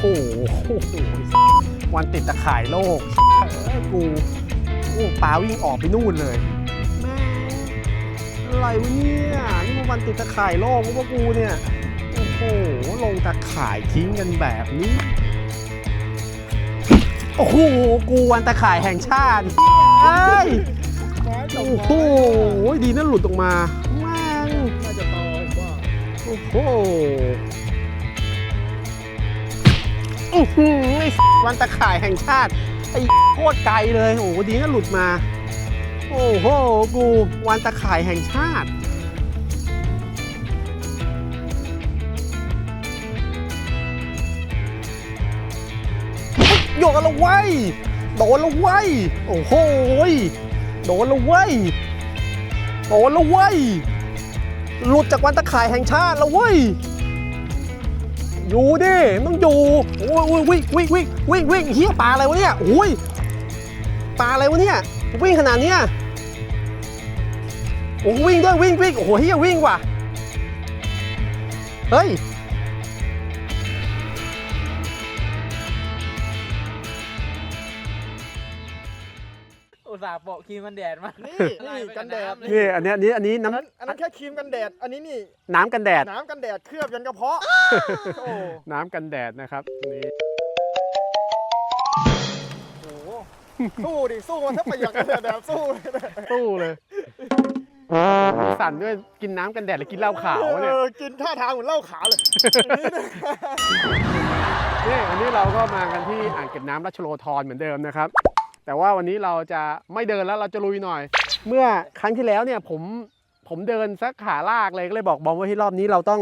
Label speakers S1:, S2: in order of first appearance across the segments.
S1: โหวันติดตะข่ายโลกเอ้ยกูโอ้ปลาวิ่งออกไปนู่นเลยแม่อะไรวะเนี่ยนี่มันวันติดตะข่ายโลกพวะกูเนี่ยโอ้โหลงตะข่ายทิ้งกันแบบนี้โอ้โหกูวันตะข่ายแห่งชาติเฮ้ยโอ้โหดีนะหลุดออกมาแม่ง
S2: น่าจะต่อว่า
S1: โอ้โห อื้อหือไอ้วันตะข่ายแห่งชาติ ไอ้โคตรไกลเลย โอ้โหดีนะหลุดมา โอ้โห กูวันตะข่ายแห่งชาติโยนและไว้ยโดนและไว้ยโอ้โหโดนและไว้ยโดนและไว้ยหลุดจากวันตะข่ายแห่งชาติแล้วเว้ย อยู่ดิต้องอยู่โอ้ยวิ่งวิ่งวิ่งวิ่งวิ่งเฮียปลาอะไรวะเนี่ยโอ้ยปลาอะไรวะเนี่ยวิ่งขนาดเนี้ยโอ้วิ่งด้วยวิ่งวิ่งโอ้โหเฮียวิ่งว่ะเฮ้ยา
S3: ห์โปะครีมมันแดดมา
S2: นี่นี่กันแดด
S1: นี่อันนี้อันนี้อันนี้
S2: อันนั้น
S1: น้ำ
S2: อันนั้นแค่ครีมกันแดด อันนี้นี่
S1: น้ำกันแดด
S2: น้ำกันแดดเคลือบยันกระเพาะโอ้
S1: น้ำกันแดดนะครับนี่
S2: โหสู้ดิสู้มันถ้าไปอยากกันแดดแบบสู้เลยนะ
S1: ตู้เลยสั่นด้วยกินน้ำกันแดดหรือกินเหล้าขาวเนี่ย
S2: เออกินท่าทางเหมือนเหล้าขาวเลย
S1: นี่วันนี้เราก็มากันที่อ่างเก็บน้ำรัชโลธรเหมือนเดิมนะครับ แต่ว่าวันนี้เราจะไม่เดินแล้วเราจะลุยหน่อย เมื่อครั้งที่แล้วเนี่ยผมผมเดินสักขาลากเลยก็เลยบอกบอมว่าที่รอบนี้เราต้อง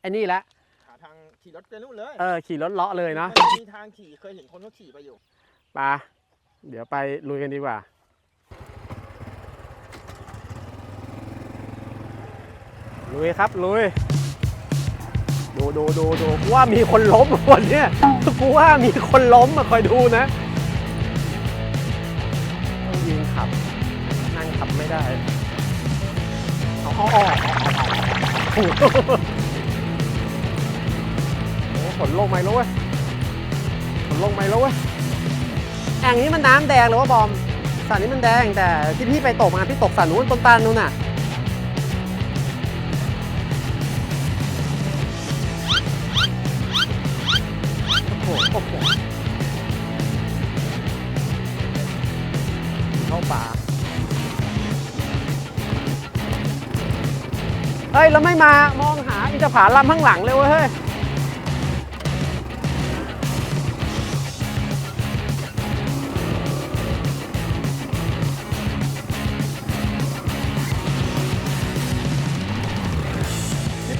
S1: ไอ้นี่ละ
S2: หาทางขี่รถไปนู่นเลย
S1: เออขี่รถเลาะเลยเนาะ
S2: มันมีทางขี่เคยเห็นคนเขาขี่ไปอยู่
S1: ไปาเดี๋ยวไปลุยกันดีกว่า ลุยครับลุยดูดูดูดูกูว่ามีคนล้มวันเนี้ยกูว่ามีคนล้มมาคอยดูนะ นั่งขับไม่ได้เอาเอาเอาเอาเอาโอ้โหโอ้โหฝนลงไหมแล้วเว้ยฝนลงไหมแล้วเว้ยแอ่งนี้มันน้ำแดงหรือว่าบอมสระนี้มันแดงแต่ที่พี่ไปตกมาพี่ตกสระนู้นต้นตาลนู้นน่ะโอ้โห ฮ้ย แล้วไม่มามองหาอินทผลัมข้างหลังเลยเว้ย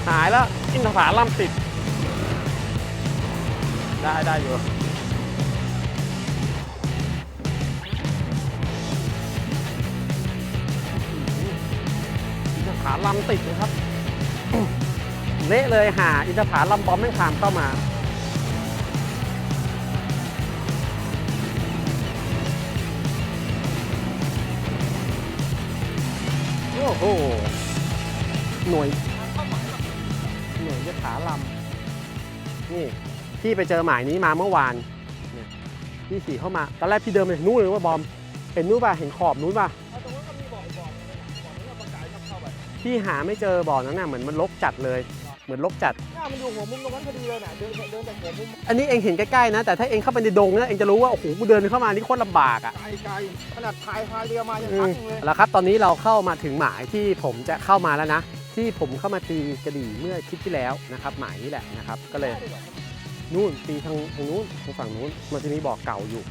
S1: หายแล้วอินทผลัมติด ได้ได้อยู่อินทผลัมติดเลยครับ เละเลยหาอินทผลัมบอมแม่งขามเข้ามา โอ้โห หน่วย หน่วยยศขาลำนี่ พี่ไปเจอหมายนี้มาเมื่อวานเนี่ยพี่ขี่เข้ามา ตอนแรกพี่เดินไปนู้นเลยว่าบอม เห็นนู้นป่ะ เห็นขอบนู้นป่ะ
S2: เอาตรงนั้นก็มีบ่ออีกบ่อนึงเลยนะบ่อนั้นเราประกายเข้าเข้าไป
S1: พี่หาไม่เจอบ่อนั้นน่ะเหมือนมันลกจัดเลย เหมือนลกจัด
S2: หน้ามันอยู่หัวมุมตรงนั้นพอดีเลยน่ะเดินเดินจากหัวมุม
S1: อันนี้เองเห็นใกล้ๆนะ แต่ถ้าเองเข้าไปในดงเนี่ยเองจะรู้ว่าโอ้โหกูเดินเข้ามานี่โคตรลำบากอะ
S2: ไกลไกลขนาดพายพายเรือมายัง
S1: อื
S2: พัก
S1: ม
S2: หนึ่งเลย
S1: แล้วครับ ตอนนี้เราเข้ามาถึงหมายที่ผมจะเข้ามาแล้วนะ ที่ผมเข้ามาตีกระดี่เมื่อคลิปที่แล้วนะครับ หมายนี้แหละนะครับ ก็เลยนู่นตีทางทางนู้นทางฝั่งนู้นมันจะมีบ่อเก่าอยู่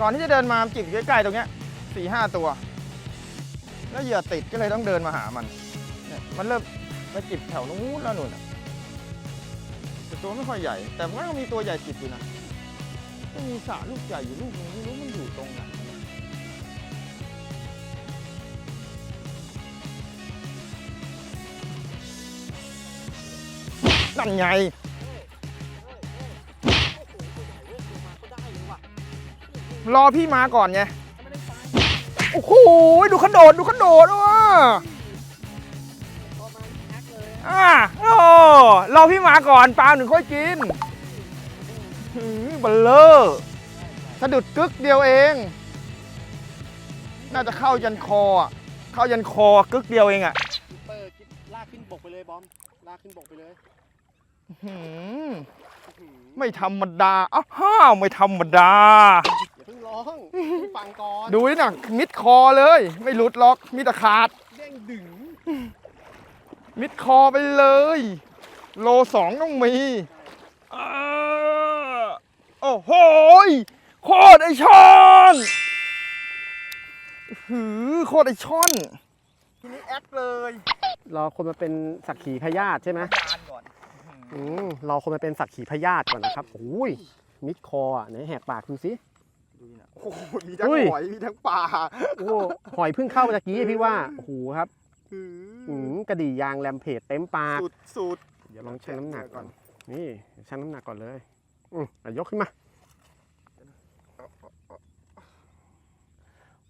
S2: ก่อนที่จะเดินมาจิบอยู่ใกล้ๆตรงเนี้ยสี่ห้าตัว แล้วเหยื่อติดก็เลยต้องเดินมาหามันเนี่ย มันเริ่มมาจิบแถวนู้นแล้วนู่นน่ะแต่ตัวไม่ค่อยใหญ่ แต่มันก็มีตัวใหญ่จิบอยู่นะก็มีสระลูกใหญ่อยู่ลูกนึงไม่รู้มันอยู่ตรงไหนนั่นไงรอพี่มาก่อนไง โอ้โห ดูเขาโดด ดูเขาโดดว่ะ อ่าโอ้รอพี่มาก่อนปลาหนึ่งค่อยกินหืมเบลเลอร์สะดุดกึกเดียวเอง น่าจะเข้ายันคออะเข้ายันคอกึกเดียวเองอะ
S1: เปิดลากขึ้นบกไปเลยบอม ลากขึ้นบกไปเลย
S2: หืมไม่ธรรมดาอ้าวห้าวไม่ธรรมดา
S1: อย่าเพิ่งร้อง ฟังก่อน
S2: ดูนี่นะมิดคอเลย ไม่หลุดหรอกมีแต่ขาด
S1: เด้งดึง
S2: มิดคอไปเลย โลสองต้องมีเออโอ้โหยโคตรไอช่อนหือโคตรไอช่อนทีนี้แอคเลย
S1: รอคนมาเป็นสักขีพยาธิใช่ไหม
S2: จานก่อน
S1: อืมรอคนมาเป็นสักขีพยาธิก่อนนะครับโอ้ยมิดคออะไหนแหกปากดูสิ
S2: ดูนี่นะโอ้โหมีทั้ง
S1: อุ้ย
S2: หอยมีทั้งปลา
S1: โอ้หอยเพิ่งเข้าเมื่อกี้พี่ว่าโอ้โหครับ
S2: หื
S1: อื
S2: อ
S1: มกระดี่ยางแรมเพจเต็มปาก
S2: สุดสุด
S1: เดี๋ยวลองชั่งน้ำหนักก่อน นี่ชั่งน้ำหนักก่อนเลย อืมอะยกขึ้นมา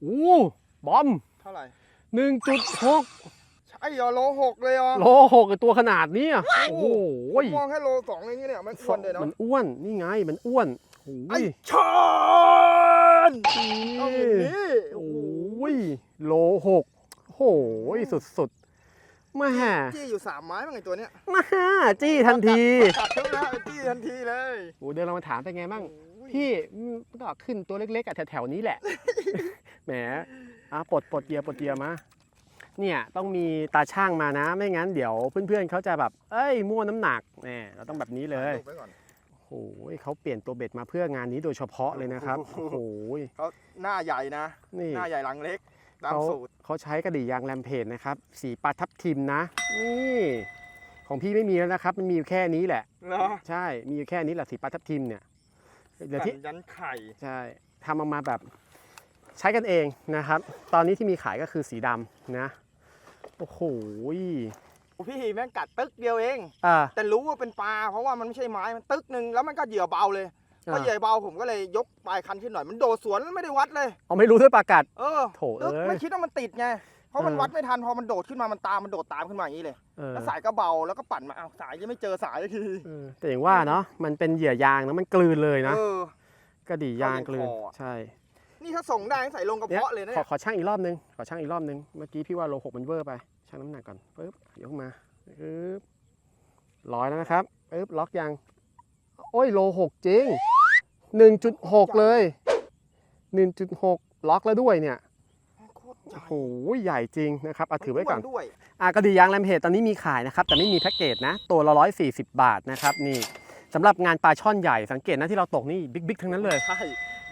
S1: โอ้บอม
S2: เท่าไหร่
S1: หนึ่งจุดหก
S2: ใช่เหรอโลหกเลยเหรอ
S1: โลหกไอ้ตัวขนาดเนี้ยโอ้โห
S2: มองแค่โลสองเองเนี่ยมันอ้วนเลยเนาะ
S1: มันอ้วนนี่ไงมันอ้วนโอ้
S2: ไอ้
S1: ย
S2: ช่อน
S1: นี่
S2: เอาอย่างนี้
S1: โอ้ยโลหกโหยสุดๆมาฮะ
S2: จี้อยู่สามไม้บ้างไงตัวเนี้ย
S1: มาฮะจี้ทันที
S2: กัดทุกนะจี้ทันทีเลย
S1: โอ้เดินเรามาถามเป็นไงบ้าง
S2: โอ้ย
S1: พี่อืมก็ขึ้นตัวเล็กๆอะแถวๆนี้แหละแหมอะปลดปลดเกียร์ปลดเกียร์มาเนี่ยต้องมีตาช่างมานะไม่งั้นเดี๋ยวเพื่อนๆเขาจะแบบ เอ้ยมั่วน้ำหนักแหมเราต้องแบบนี้เลย
S2: ดูไปก่อน
S1: โอ้โหเขาเปลี่ยนตัวเบ็ดมาเพื่องานนี้โดยเฉพาะเลยนะครับโอ้โห
S2: เขาหน้าใหญ่นะ
S1: นี่
S2: หน้าใหญ่หลังเล็ก ตาม
S1: เขา
S2: สูตร
S1: เขาใช้กระดี่ยางแรมเพจนะครับ สีปลาทับทิมนะ นี่ของพี่ไม่มีแล้วนะครับ มันมีอยู่แค่นี้แหละ
S2: เนาะ
S1: ใช่ มีอยู่แค่นี้แหละสีปลาทับทิมเนี่ยเดี๋ยวที่
S2: ยันไข่
S1: ใช่ทำออกมาแบบใช้กันเองนะครับ ตอนนี้ที่มีขายก็คือสีดำนะ โอ้โห
S2: พี่แม่งกัดตึกเดียวเอง
S1: อ่า
S2: แต่รู้ว่าเป็นปลาเพราะว่ามันไม่ใช่ไม้ มันตึกหนึ่งแล้วมันก็เหยื่อเบาเลย พอเหยื่อเบาผมก็เลยยกปลายคันขึ้นหน่อยมันโดดสวนไม่ได้วัดเลย
S1: เอาไม่รู้ด้วยปลากัด
S2: เออ
S1: โถ
S2: ตึก
S1: เอ้ย
S2: ไม่คิดว่ามันติดไงเพราะมัน
S1: เออ
S2: วัดไม่ทันพอมันโดดขึ้นมามันตามมันโดดตามขึ้นมาอย่างนี้เลย
S1: เออ
S2: แล้วสายก็เบาแล้วก็ปั่นมาอ้าวสายยังไม่เจอสายสักที
S1: เออแต่อย่างว่าเนาะมันเป็นเหยื่อยางนะมันกลืนเลยนะ
S2: เออ
S1: กระดี่ยางกลืน
S2: เข้ายังคออะ
S1: ใช่
S2: นี่ถ้าส่งได้ใส่ลงกระ
S1: เนี่ย
S2: เพาะเลยนะ
S1: ขอ
S2: เนี่ย
S1: ขอช่างอีกรอบนึงขอช่างอีกรอบนึงเมื่อกี้พี่ว่าโลหกมันเวอร์ไปช่างน้ำหนักก่อนปึ๊บยกมาปึ๊บร้อยแล้วนะครับปึ๊บล็อกยังโอ้ยโลหกจริง หนึ่งจุดหกเลยหนึ่งจุดหกล็อกแล้วด้วยเนี่ย
S2: โคตรใหญ่
S1: โอ้โหใหญ่จริงนะครับเอาถือไว้ก่อน
S2: มัด้วย
S1: อะกระดี่ยางแรมเพจตอนนี้มีขายนะครับ แต่ไม่มีแพ็กเกจนะ ตัวละ140 บาทนะครับ นี่สำหรับงานปลาช่อนใหญ่สังเกตนะที่เราตกนี่บิ๊กๆทั้งนั้นเลย
S2: ใช่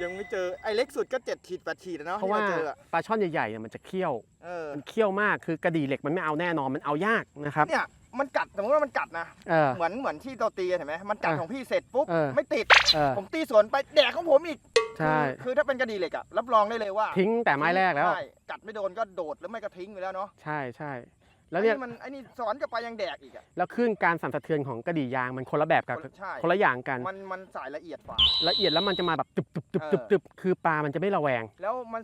S2: ยังไม่เจอไอ้เล็กสุดก็เจ็ดขีดแปดขีดอะเนาะ
S1: เพราะว่า
S2: ที่เจออะ
S1: ปลาช่อนใหญ่ๆเนี่ยมันจะเคี่ยว
S2: เออ
S1: มันเคี่ยวมากคือกระดี่เหล็กมันไม่เอาแน่นอนมันเอายากนะครับ
S2: เนี่ย มันกัดสมมติว่ามันกัดนะ
S1: เออ
S2: เหมือนเหมือนที่เราตีเห็นไหมมันกัด
S1: เออ
S2: ของพี่เสร็จปุ๊บ
S1: เออ
S2: ไม่ติด
S1: เออ
S2: ผมตีสวนไปแดกของผมอีก
S1: ใช่
S2: คือคือถ้าเป็นกระดีเหล็กอะรับรองได้เลยว่า
S1: ทิ้งแต่ไม้แรกแล้ว
S2: ใช่กัดไม่โดนก็โดดหรือไม่ก็ทิ้งไปแล้วเนาะ
S1: ใช่ใช่ แล้วเนี่ย
S2: ไอ้มันไอ้นี่สอนกับไปยังแดกอีกอะ
S1: แล้วคลื่นการสั่นสะเทือนของกระดี่ยางมันคนละแบบกับ
S2: คนใช่
S1: คนละอย่างกัน
S2: มันมันสายละเอียดกว่า
S1: ละเอียดแล้วมันจะมาแบบตึบตึบตึบตึบ
S2: เออ
S1: ตึบคือปลามันจะไม่ระแวง
S2: แล้วมัน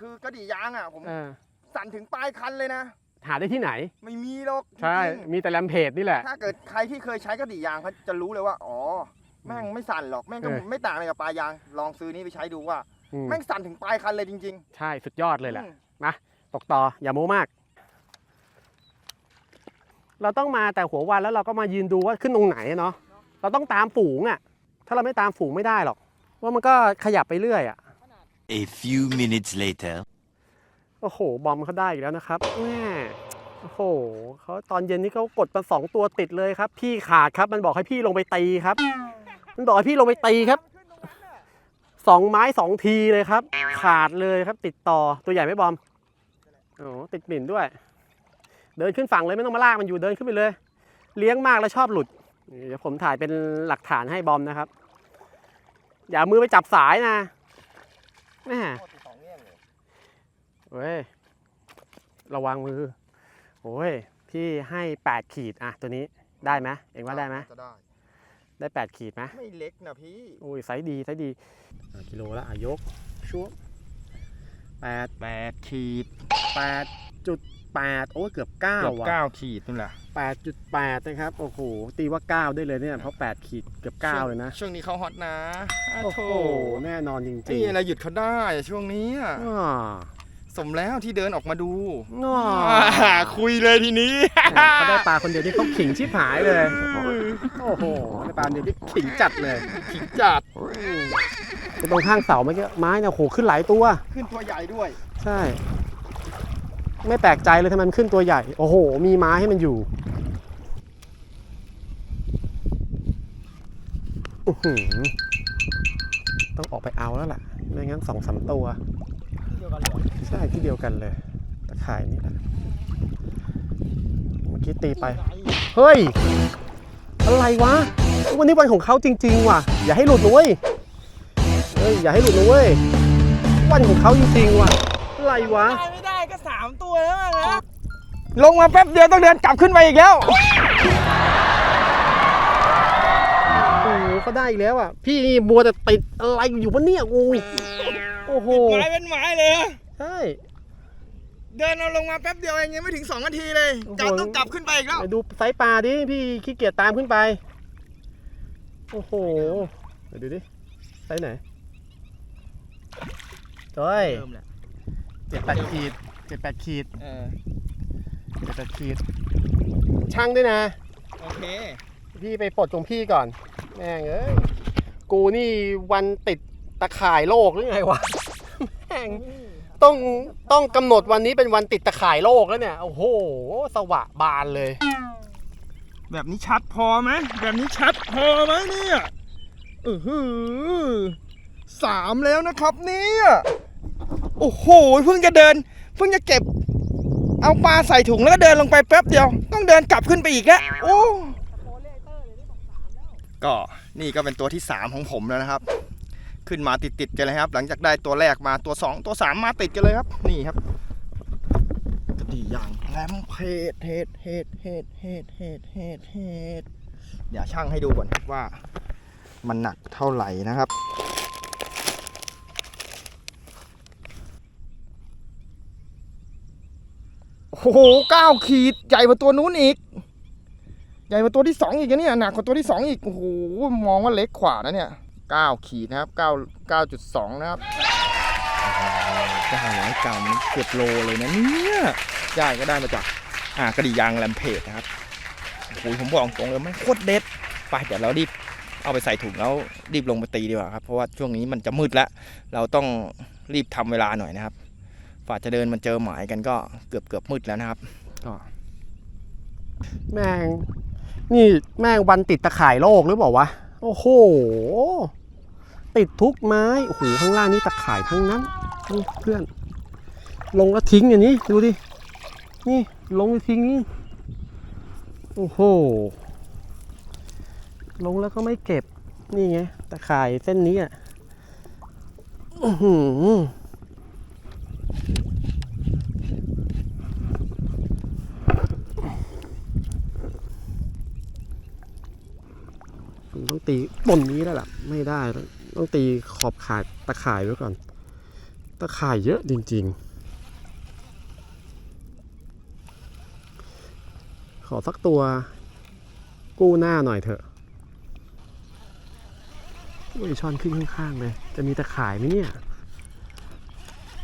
S2: คือกระดียางอะผม
S1: เออ
S2: สั่นถึงปลายคันเลยนะ
S1: หาได้ที่ไหน
S2: ไม่มีหรอก
S1: ใช่
S2: จริงๆ
S1: มีแต่แรมเพจนี่แหละ
S2: ถ้าเกิดใครที่เคยใช้กระดี่ยางเขาจะรู้เลยว่า อ๋อ แม่งไม่สั่นหรอก แม่งก็
S1: เออ
S2: ไม่ต่างอะไรกับปลายาง ลองซื้อนี่ไปใช้ดูว่า
S1: อืม
S2: แม่งสั่นถึงปลายคันเลยจริง
S1: ใช่สุดยอด
S2: ๆ
S1: เลยแหละ
S2: อืม
S1: ตกต่ออย่าโม้มาก เราต้องมาแต่หัววันแล้วเราก็มายืนดูว่าขึ้นตรงไหนอะเนาะเราต้องตามฝูงอะ่ะ ถ้าเราไม่ตามฝูงไม่ได้หรอกว่ามันก็ขยับไปเรื่อยอะ่ะ
S4: A few minutes later.
S1: โอ้โห บอมเขาได้อีกแล้วนะครับแม่โอ้โหเขาตอนเย็นนี้เขากดมาสองตัวติดเลยครับ พี่ขาดครับ มันบอกให้พี่ลงไปตีครับ มันบอกให้พี่ลงไปตีครับสองไม้สองทีเลยครับ ขาดเลยครับ ติดต่อตัวใหญ่ไหมบอมโอ้ติดหมิ่นด้วย เดินขึ้นฝั่งเลยไม่ต้องมาลากมันอยู่เดินขึ้นไปเลย เลี้ยงมากแล้วชอบหลุดเดี๋ยวผมถ่ายเป็นหลักฐานให้บอมนะครับ อย่ามือไปจับสายนะแม่ เว้ย ระวังมือ โอ้ย พี่ให้ 8 ขีดอะตัวนี้ได้ไหมเองว่าได้ไหม
S2: จะได้
S1: ได้ 8 ขีดไหม
S2: ไม่เล็กนะพี่
S1: โอ้ยไซส์ดีไซส์ดีอะกิโลละอะยกชั่วแปด
S2: แปดขีด
S1: แปดจุดแปดโอ้ยเกือบเก้า
S2: เกือบ
S1: ว่ะ
S2: เก้าขีดนู่นแหละ
S1: 8.8นะครับ โอ้โห ตีว่า9ได้เลยเนี่ย เพราะ8ขีดเกือบ9เลยนะ
S2: ช่วงนี้เขาฮอตนะอะ
S1: โอ้โห
S2: โถ
S1: แน่นอนจริง
S2: นี่อะไรหยุดเขาได้ช่วงนี้อะ
S1: ๆอ้อ
S2: สมแล้วที่เดินออกมาดู
S1: อ้อ
S2: อ่าคุยเลยทีนี้
S1: เขาได้ปลาคนเดียวที่เขาขิงชิบหายเลย โอ้โหได้ปลาคนเดียวที่ขิงจัดเลย
S2: ขิงจัด
S1: เป็นตรงข้างเสาเมื่อกี้ไม้เนี่ยโหขึ้นหลายตัว
S2: ขึ้นตัวใหญ่ด้วย
S1: ใช่ ไม่แปลกใจเลยทำไมมันขึ้นตัวใหญ่ โอ้โห มีไม้ให้มันอยู่อื้อหือต้องออกไปเอาแล้วล่ะ ไม่งั้นสองสามตัว
S3: เดี ยวกันเหรอ
S1: ใช่ที่เดียวกันเลยตะข่ายนี่แหละเมื่อกี้ตีไป เฮ้ย อะไรวะ วันนี้วันของเขาจริง ๆ ว่ะ อย่าให้หลุดนะเว้ยเฮ้ย อย่าให้หลุดนะเว้ย วันของเขาจริงๆว่ะ อะไรวะ
S3: ได้ไม่ได้ก็สามตัวแล้วอะนะ
S2: ลงมาแป๊บเดียวต้องเดินกลับขึ้นไปอีกแล้ว
S1: โอ้โหเขาได้อีกแล้วอะ พี่นี่มัวแต่ติดอะไรอยู่วะเนี่ยกู โอ้โห
S2: หมายเป็นหมายเลย
S1: ใช่
S2: เดินเอาลงมาแป๊บเดียวเองยังไม่ถึง2นาทีเลย
S1: โอ้โห
S2: จะต้องกลับขึ้นไปอีกแล้ว
S1: ไปดูไซส์ปลาดิพี่ขี้เกียจตามขึ้นไป โอ้โหเดี๋ยวดูดิไซส์ไหนเฮ้ย
S3: เริ่มแหละ
S1: เจ็ดแปดขีดเจ็ดแปดขีด
S2: เออ
S1: เจ็ดแปดขีดช่างด้วยนะ
S2: โอเค
S1: พี่ไปปลดของพี่ก่อน แม่งเอ้ย กูนี่วันติด ตะข่ายโลกหรือไงวะแม่งต้องต้องกำหนดวันนี้เป็นวันติดตะข่ายโลกแล้วเนี่ย โอ้โห สวะบานเลย
S2: แบบนี้ชัดพอไหมแบบนี้ชัดพอไหมเนี่ยอือหือสามแล้วนะครับเนี่ยโอ้โหเพิ่งจะเดิน เพิ่งจะเก็บ เอาปลาใส่ถุงแล้วก็เดินลงไปแป๊บเดียว ต้องเดินกลับขึ้นไปอีกแล้วโอ้ก็นี่ก็เป็นตัวที่3ของผมแล้วนะครับ ขึ้นมาติดๆกันเลยครับ หลังจากได้ตัวแรกมาตัว 2 ตัว 3 มาติดกันเลยครับ นี่ครับกระดีอย่างแรมเพจเฮดเฮดเฮดเฮดเฮดเฮดเฮดเดี๋ยวช่างให้ดูก่อนครับว่า มันหนักเท่าไหร่นะครับโอ้โหเก้าขีดใหญ่กว่าตัวนู้นอีก ใหญ่กว่าตัวที่สองอีกนะเนี่ยหนักกว่าตัวที่สองอีกโอ้โหมองว่าเล็กขวานะเนี่ย เก้าขีดนะครับเก้าเก้าจุดสองนะครับเก้าร้อยกรัมเกือบโลเลยนะเนี่ยย่ายก็ได้มาจากอ่ากระดี่ยางแลมเพจนะครับโอ้โหผมบอกตรงเลยมันโคตรเด็ดไปเดี๋ยวเรารีบเอาไปใส่ถุงแล้วรีบลงไปตีดีกว่าครับ เพราะว่าช่วงนี้มันจะมืดแล้ว เราต้องรีบทำเวลาหน่อยนะครับฝ่าจะเดินมันเจอหมายกันก็เกือบเกือบมืดแล้วนะครับก็
S1: แม่งนี่แม่งวันติดตะข่ายโลกหรือเปล่าวะ โอ้โห ติดทุกไม้โอ้โหข้างล่างนี่ตะข่ายทั้งนั้นเพื่อน ลงแล้วทิ้งอย่างนี้ดูดินี่ลงแล้วทิ้งนี่โอ้โหลงแล้วก็ไม่เก็บนี่ไงตะข่ายเส้นนี้อะอื้อหือผมต้องตีบนนี้แล้วล่ะ ไม่ได้ต้อง ต้องตีขอบข่ายตะข่ายไว้ก่อน ตะข่ายเยอะจริง ๆ ขอสักตัวกู้หน้าหน่อยเถอะอุ้ยช้อนขึ้นข้างๆเลย จะมีตะข่ายไหมเนี่ย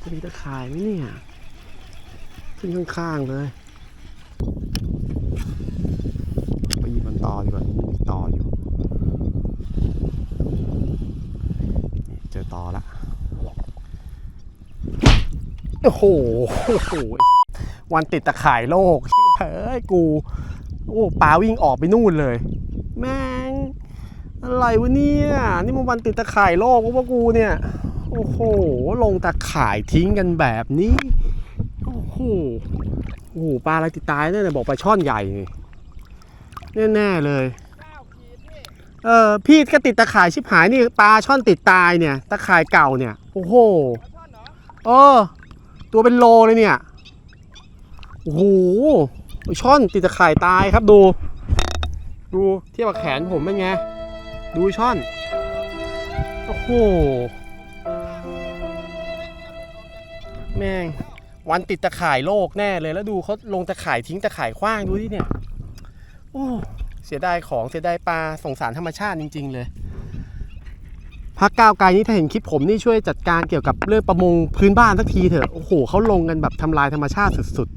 S1: จะมีตะข่ายไหมเนี่ย ขึ้นข้างๆเลย ไปยิบบนตอดีกว่ามีตออยู่ นี่เจอตอละ โอ้โหโอ้โหวันติดตะข่ายโลกเฮ้ยกูโอ้ปลาวิ่งออกไปนู่นเลย แม่งอะไรวะเนี่ยนี่มันวันติดตะข่ายโลกวะกูเนี่ยโอ้โห ลงตะข่ายทิ้งกันแบบนี้โอ้โหโอ้โหปลาอะไรติดตายเนี่ยบอกปลาช่อนใหญ่นี่แน่ๆเลย เออพี่ก็ติดตะข่ายชิบหายนี่ปลาช่อนติดตายเนี่ย ตะข่ายเก่าเนี่ย โอ้โหเออ ตัวเป็นโลเลยเนี่ย โอ้โหช่อนติดตะข่ายตายครับดู ดูเทียบกับแขนผมเป็นไง ดูช่อน โอ้โห แม่ง วันติดตะข่ายโลกแน่เลยแล้วดูเขาลงตะข่ายทิ้งตะข่ายขว้างดูที่เนี่ย โอ้ เสียดายของเสียดายปลาสงสารธรรมชาติจริง ๆ เลย พักก้าวไกลนี่ถ้าเห็นคลิปผมนี่ช่วยจัดการเกี่ยวกับเรื่องประมงพื้นบ้านสักทีเถอะ โอ้โหเขาลงกันแบบทำลายธรรมชาติสุดๆ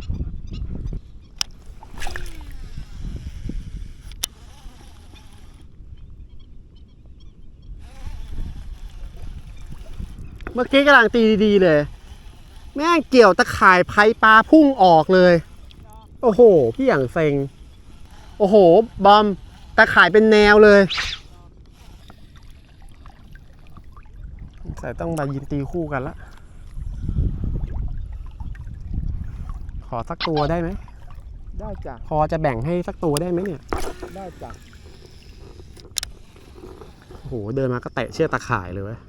S1: เมื่อกี้กำลังตีดีๆเลย แม่งเกี่ยวตะข่ายไพปลาพุ่งออกเลย โอ้โห พี่อย่างเซ็ง โอ้โห บอมตะข่ายเป็นแนวเลย แต่ต้องมายินตีคู่กันละ ขอสักตัวได้ไหม
S2: ได้จ้ะ
S1: พอจะแบ่งให้สักตัวได้ไหมเนี่ย
S2: ได้จ้ะ
S1: โอ้โห เดินมาก็เตะเชือกตะข่ายเลยเว้ย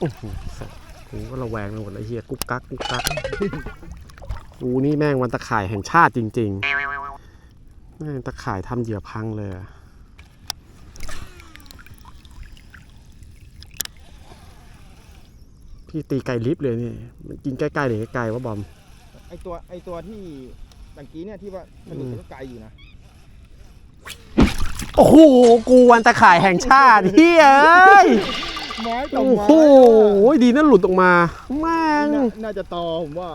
S1: โอ้โหสัสกูก็ระแวงไปหมดเลยเฮียกุ๊กกักกุ๊กกักกูนี่แม่งวันตะข่ายแห่งชาติจริงๆแม่งตะข่ายทำเหยื่อพังเลยอะ พี่ตีไกลลิฟต์เลยนี่มันกินใกล้ๆหรือไกลๆวะบอม
S2: ไอตัวไอตัวที่ตะกี้เนี่ยที่ว่ามันอยู่ก็ไกลอยู่นะ
S1: โอ้โหกูวันตะข่ายแห่งชาติเฮ้ยเอ้ย
S2: ไม้ต่อ
S1: โอ้
S2: ไม้
S1: โหดีนะหลุดออกมาแม่ง
S2: น่าน่าจะตอผมว่า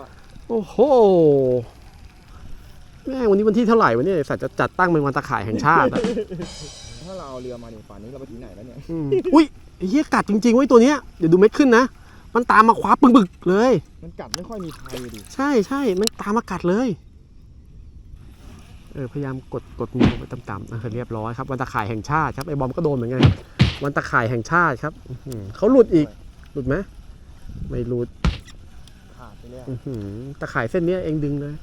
S1: โอ้โหแม่งวันนี้วันที่เท่าไหร่วะเนี่ยสัตว์จะจัดตั้งเป็นวันตะข่ายแห่งชาติอะ
S2: ถ้าเราเอาเรือมาเนี่ยป่านนี้เราไปถึงไหนแล้วเนี่ย
S1: อืมอุ้ยไอ้เฮียกัดจริงๆไว้ยตัวเนี้ยเดี๋ยวดูเม็ดขึ้นนะ มันตามมาคว้าปึงบึกเลย
S2: มันกัดไม่ค่อยมีใครดิ
S1: ใช่ใช่มันตามมากัดเลย เออ พยายามกดกดมือไปต่ำๆเออเรียบร้อยครับวันตะข่ายแห่งชาติครับไอ้บอมก็โดนเหมือนกันครับวันตะข่ายแห่งชาติครับอื้อหือเขาหลุดอีก หลุดไหมไม่หลุด
S2: ขาดไปเลย
S1: อื้อหือตะข่ายเส้นเนี้ยเองดึงเลย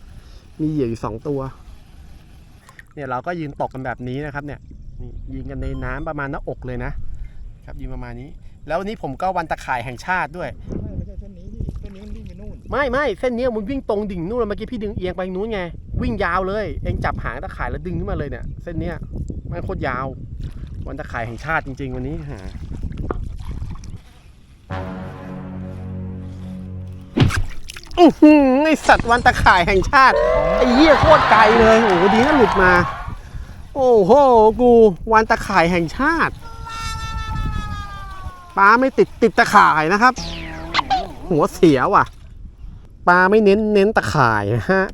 S1: มีเหยื่ออยู่สองตัว เนี่ยเราก็ยืนตกกันแบบนี้นะครับ เนี่ยนี่ยิงกันในน้ำประมาณหน้าอกเลยนะครับ ยิงประมาณนี้ แล้ววันนี้ผมก็วันตะข่ายแห่งชาติด้วย
S2: ไม่ไม่ใช่เส้นนี้พี่เส้นนี้มันวิ่งไปนู่น
S1: ไม่ไม่เส้นเนี้ยมันวิ่งตรงดิ่งนู่นแล้วเมื่อกี้พี่ดึงเอียงไปนู้นไง วิ่งยาวเลย เองจับหางตะข่ายแล้วดึงขึ้นมาเลยเนี่ย เส้นเนี้ยมันโคตรยาว วันตะข่ายแห่งชาติจริง ๆ วันนี้ฮะอื้อหือไอสัตว์วันตะข่ายแห่งชาติไอ้เหี้ยโคตรไกลเลยโอ้โหดีนะหลุดมา โอ้โหกูวันตะข่ายแห่งชาติ ปลาไม่ติดติดตะข่ายนะครับ หัวเสียว่ะ ปลาไม่เน้นเน้นตะข่ายนะฮะ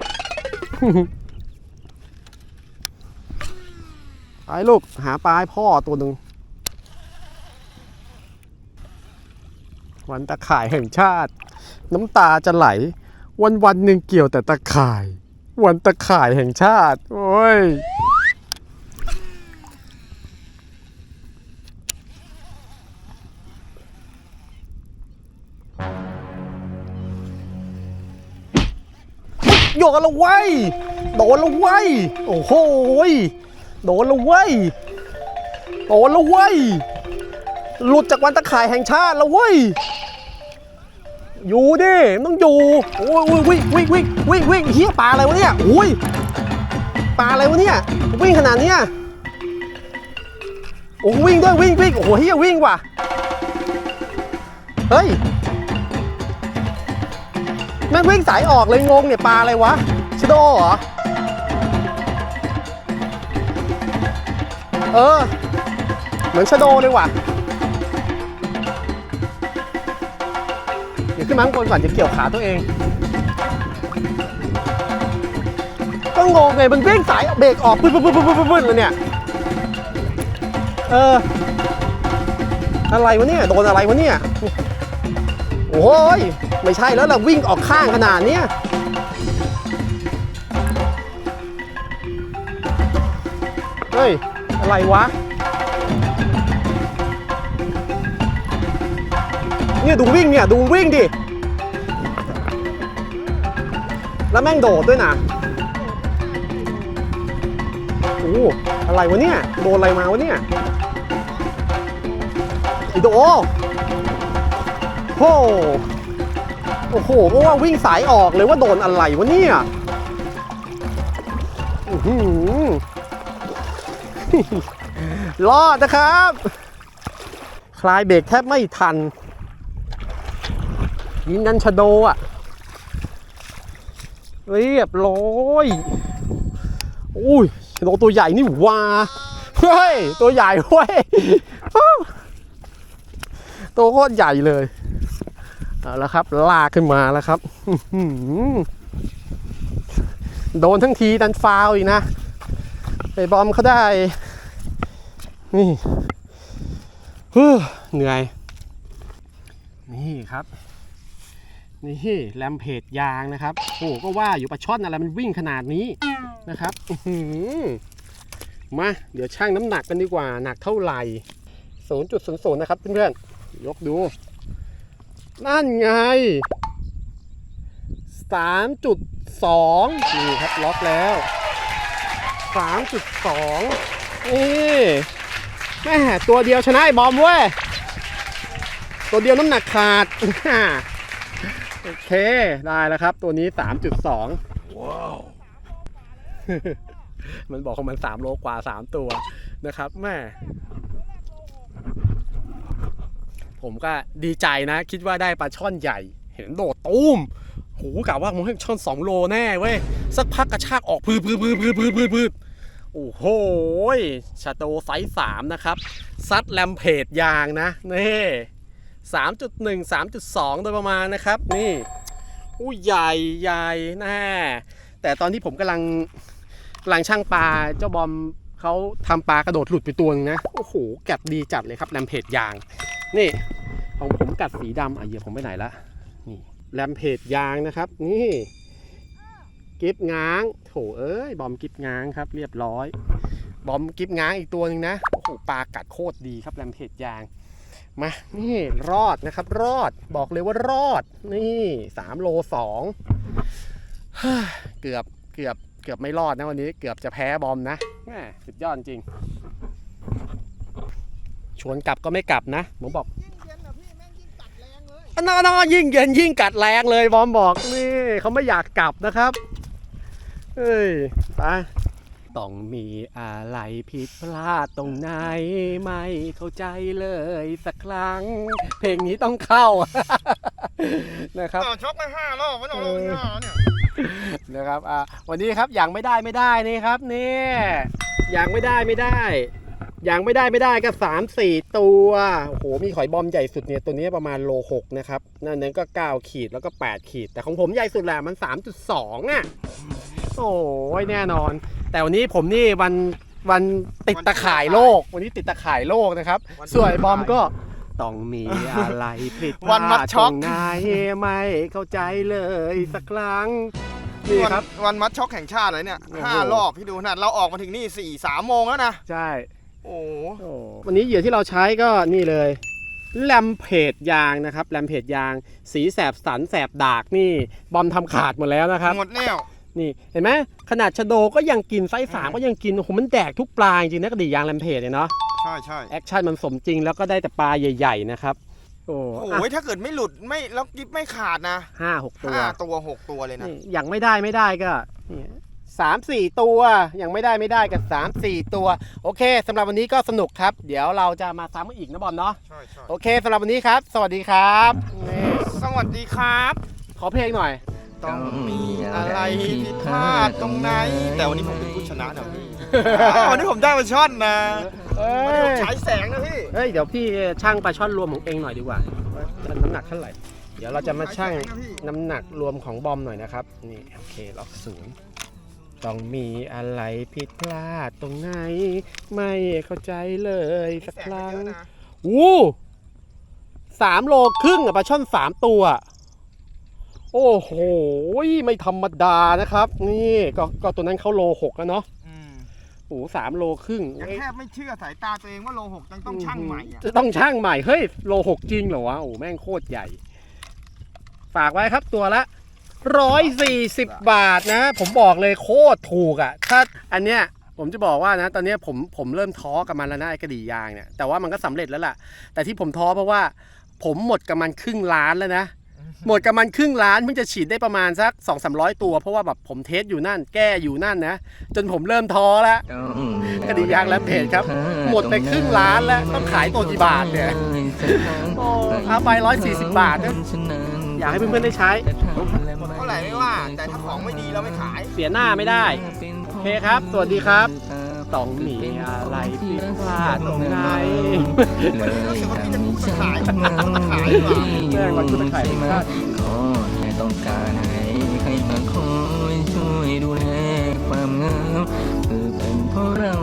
S1: ไปลูกหาปลาให้พ่อตัวหนึ่งวันตะข่ายแห่งชาติ น้ำตาจะไหล วันวันหนึ่งเกี่ยวแต่ตะข่าย วันตะข่ายแห่งชาติ โอ้ย โยกและเว้ยโดนและเว้ยโอ้โหโดนและเว้ยโดนและเว้ยหลุดจากวันตะข่ายแห่งชาติแล้วเว้ยอยู่ดิต้องอยู่โอ้ยโอ้ยวิ่งวิ่งวิ่งวิ่งวิ่งเฮียปลาอะไรวะเนี่ยโอ้ยปลาอะไรวะเนี่ยวิ่งขนาดเนี้ยโอ้วิ่งด้วยวิ่งวิ่งโอ้โหเฮียวิ่งว่ะเฮ้ย แม่งวิ่งสายออกเลยงงเนี่ยปลาอะไรวะชโดเหรอ เออ เหมือนชโดเลยว่ะ เดี๋ยวขึ้นมาข้างบนก่อนจะเกี่ยวขาตัวเอง ก็งงไงมันวิ่งสายเบรกออกปึ๊บปึ๊บปึ๊บปึ๊บปึ๊บปึ๊บเลยเนี่ย เออ อะไรวะเนี่ย โดนอะไรวะเนี่ย โอ้ยไม่ใช่แล้วล่ะวิ่งออกข้างขนาดเนี้ยเฮ้ย อะไรวะ เนี่ยดูวิ่งเนี่ย ดูวิ่งดิ แล้วแม่งโดดด้วยนะโอ้อะไรวะเนี่ย โดนอะไรมาวะเนี่ย อีโด โอ้โอ้โหเพราะว่าวิ่งสายออกเลยว่าโดนอะไรวะเนี่ยอื้อหือรอดนะครับ คลายเบรกแทบไม่ทัน ยิงกันชะโดอะ เรียบร้อยอุ้ยโลตัวใหญ่นี่ว่าเฮ้ย ตัวใหญ่เว้ยตัวโคตรใหญ่เลย เอาละครับ ลากขึ้นมาแล้วครับโดนทั้งทีดันฟาวอีกนะไอ้บอมเขาได้ นี่เฮ้อเหนื่อย นี่ครับ นี่แรมเพจยางนะครับโอ้ก็ว่าอยู่ปลาช่อนอะไรมันวิ่งขนาดนี้นะครับมา เดี๋ยวชั่งน้ำหนักกันดีกว่า หนักเท่าไหร่ 0.00 นะครับเพื่อนๆ ยกดู นั่นไง 3.2 นี่ครับล็อกแล้ว 3.2 นี่แม่ตัวเดียวชนะไอ้บอมเว้ย ตัวเดียวน้ำหนักขาด โอเค ได้แล้วครับ ตัวนี้ 3.2 ว้าวมันบอกว่ามัน3โลกว่า 3 ตัวนะครับแม่ ผมก็ดีใจนะ คิดว่าได้ปลาช่อนใหญ่ เห็นโดดตุ้มโหกะว่ามันให้ช่อน2โลแน่เว้ย สักพักกระชากออกพืดพืดพืดพืดพืดพืดพืดโอ้โหชาโตไซส์3นะครับ ซัดแลมเพจยางนะนี่3.1 3.2โดยประมาณนะครับ นี่อู้ใหญ่ใหญ่แน่แต่ตอนที่ผมกำลังกำลังช่างปลาเจ้าบอม เขาทำปลากระโดดหลุดไปตัวนึงนะ โอ้โหแกบดีจัดเลยครับแลมเพจยาง นี่ของผมกัดสีดำอะเหยียบผมไปไหนละนี่แลมเพจยางนะครับ นี่กิฟง้าง โถเอ้ย บอมกิฟง้างครับ เรียบร้อย บอมกิฟง้างอีกตัวหนึ่งนะ โอ้โห ปลากัดโคตรดีครับแรมเพจยาง มา นี่รอดนะครับ รอด บอกเลยว่ารอด นี่สามโลสอง เกือบ เกือบ เกือบไม่รอดนะวันนี้เกือบจะแพ้บอมนะแม่สุดยอดจริง ชวนกลับก็ไม่กลับนะผมบอกอันนั้นๆยิ่งเย็นยิ่งกัดแรงเลยบอมบอกนี่เขาไม่อยากกลับนะครับเฮ้ยไป ต้องมีอะไรผิดพลาดตรงไหน ไม่เข้าใจเลยสักครั้ง เพลงนี้ต้องเข้า นะครับ
S2: อ้าวชกไปห้ารอบไม่ต้องลงห้าเนี่ย
S1: นะครับอ่าวันนี้ครับอย่างไม่ได้ไม่ได้นี่ครับนี่อย่างไม่ได้ไม่ได้อย่างไม่ได้ไม่ได้ก็สามสี่ตัวโอ้โหมีหอยบอมใหญ่สุดเนี่ยตัวนี้ประมาณโลหกนะครับนั่นนั้นก็9ขีดแล้วก็8ขีด แต่ของผมใหญ่สุดแหละมัน3.2อะโอ้ยแน่นอน แต่วันนี้ผมนี่วันวันติดตะข่ายโลก วันนี้ติดตะข่ายโลกนะครับส่วนไอ้บอมก็ต้องมีอะไรผิดพ
S2: วัน
S1: ลา
S2: มัด
S1: ด
S2: ช็
S1: ต
S2: อ
S1: ร
S2: ก
S1: งไหนไม่เข้าใจเลยสักครั้งนี่ครับ
S2: วันวันมัดช็อกแห่งชาติเลยเนี่ย
S1: โอ้โห
S2: ห้ารอบพี่ดูนะเราออกมาถึงนี่สี่สามโมงแล้วนะ
S1: ใช่
S2: โอ้โห
S1: โอ้วันนี้เหยื่อที่เราใช้ก็นี่เลยแลมเพจยางนะครับแลมเพจยาง สีแสบสันแสบดากนี่บอมทำขาดหมดแล้วนะครับ
S2: หมดแล้ว
S1: นี่เห็นไหมขนาดชะโดก็ยังกินไส้สามก็ยังกินโอ้โหมันแดกทุกปลาจริงๆนะกระดิ่งยางแลมเพจเนี่ยเนาะ
S2: ใช่ใช่
S1: แอคชั่นมันสมจริงแล้วก็ได้แต่ปลาใหญ่ ๆ นะครับ โอ้
S2: โอ้ยถ้าเกิดไม่หลุดไม่แล้วกิฟไม่ขาดนะ
S1: ห้าหกตัว
S2: ห้าตัวหกตัวเลยนะ
S1: นี่อย่างไม่ได้ไม่ได้ก็นี่สามสี่ตัวอย่างไม่ได้ไม่ได้ก็สามสี่ตัว โอเคสำหรับวันนี้ก็สนุกครับ เดี๋ยวเราจะมาซ้ำกันอีกนะบอมเนาะ
S2: ใช่ใช่
S1: โอเคสำหรับวันนี้ครับ สวัสดีครับนี่
S2: สวัสดีครับ
S1: ขอเพลงหน่อย
S2: ต้องมีอะไรผิดพลาดตรงไหน แต่วันนี้ผมเป็นผู้ชนะนะพี่วันนี้ผมได้มาช่อนนะ
S1: เอ้
S2: วันนี้ผม
S1: ย
S2: ฉายแสงนะพี่
S1: เฮ้ย เดี๋ยวพี่ช่างปลาช่อนรวมของเองหน่อยดีกว่าว่าน้ำหนักเท่าไหร่ เดี๋ยวเราจะมาช่างน้ำหนักรวมของบอมหน่อยนะครับ นี่โอเคล็อกศูนย์ต้องมีอะไรผิดพลาดตรงไหน ไม่เข้าใจเลยสักครั้งอู้สามโลครึ่งอะปลาช่อนสามตัว โอ้โหไม่ธรรมดานะครับ นี่ก็ก็ตัวนั้นเขาโลหกแล้วเนาะ
S2: อืม
S1: โอ้โหสามโลครึ่ง
S2: ยังแทบไม่เชื่อสายตาตัวเองว่าโลหกยังต้องช่างใหม่อะ
S1: จะต้องช่างใหม่เฮ้ยโลหกจริงเหรอวะโอ้แม่งโคตรใหญ่ ฝากไว้ครับตัวละร้อยสี่สิบบาทนะ ผมบอกเลยโคตรถูกอะ่ะ ถ้าอันเนี้ยผมจะบอกว่านะ ตอนเนี้ยผมผมเริ่มท้อกับมันแล้วนะไอ้กระดี่ยางเนี่ยแต่ว่ามันก็สำเร็จแล้วล่ะ แต่ที่ผมท้อเพราะว่า ผมหมดกับมันครึ่งล้านแล้วนะ หมดกับมันครึ่งล้านเพิ่งจะฉีดได้ประมาณสัก2 3 0 0 ตัว เพราะว่าแบบผมเทสอยู่นั่น แก้อยู่นั่นนะ จนผมเริ่มท้อแล้วกระดิ่งยางและเพจครับ หมดไปครึ่งล้านแล้วต้องขายตัวกี่บาทเนี่ยโอ้เอาไป 140 บาทนะอยากให้เพื่อนๆได้ใช้
S2: เท่าไหร่ไม่ว่า แต่ถ้าของไม่ดีเราไม่ขาย
S1: เสียหน้าไม่ได้โอเคครับ สวัสดีครับ ต้องมีอะไรผิดพลาดตรงไหน
S2: แม่งวันชุดตะไคร้ผิดพลา
S1: ด
S5: ก็แค่ต้องการให้ใครมาคอยช่วยดูแลความงามคือเป็นเพราะเรา